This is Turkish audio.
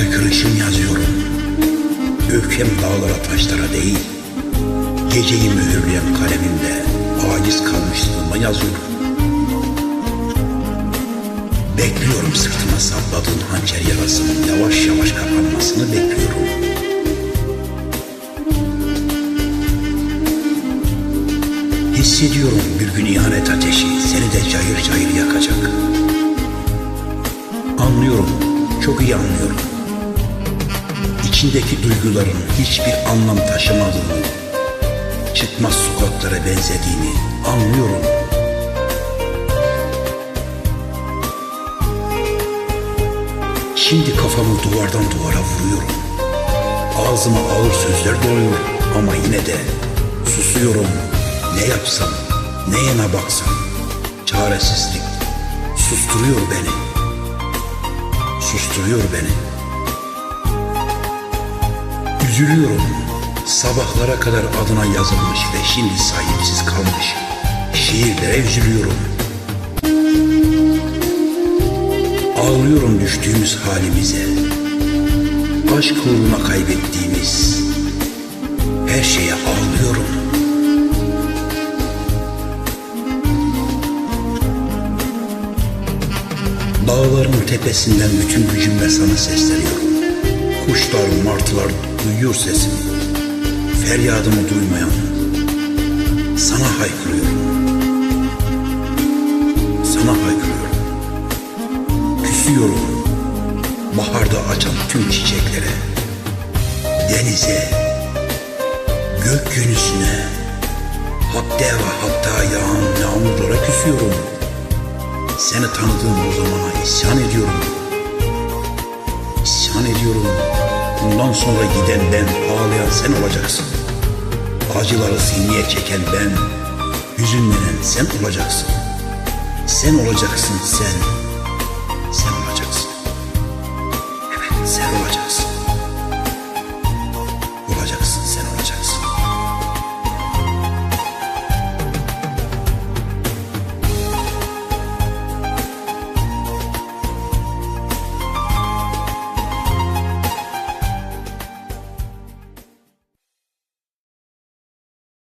Haykırışım yazıyorum. Öfkem dağlara taşlara değil. Geceyi mühürleyen kalemimle aciz kalmışlığıma yazıyorum. Bekliyorum sırtıma sapladığın hançer yarasının yavaş yavaş kapanmasını bekliyorum. Hissediyorum bir gün ihanet ateşi seni de cayır cayır yakacak. Anlıyorum, çok iyi anlıyorum. İçindeki duyguların hiçbir anlam taşımadığını, çıkmaz sokaklara benzediğini anlıyorum. Şimdi kafamı duvardan duvara vuruyorum. Ağzıma ağır sözler doluyor ama yine de susuyorum. Ne yapsam, ne yana baksam, çaresizlik susturuyor beni. Susturuyor beni. Üzülüyorum. Sabahlara kadar adına yazılmış ve şimdi sahipsiz kalmış. Şiirlere üzülüyorum. Ağlıyorum düştüğümüz halimize. Aşk uğruna kaybettiğimiz her şeye ağlıyorum. Dağların tepesinden bütün gücümle sana sesleniyorum. Kuşlar, martılar duyuyor sesimi. Feryadımı duymayan sana haykırıyorum. Sana haykırıyorum. Küsüyorum. Baharda açan tüm çiçeklere. Denize, gökyüzüne, hatta ve hatta yağan yağmurlara küsüyorum. Seni tanıdığım o zamana isyan ediyorum. İsyan ediyorum. Bundan sonra giden ben, ağlayan sen olacaksın. Acıları sineye çeken ben, hüzünlenen sen olacaksın. Sen olacaksın sen. Sen olacaksın. Evet sen olacaksın.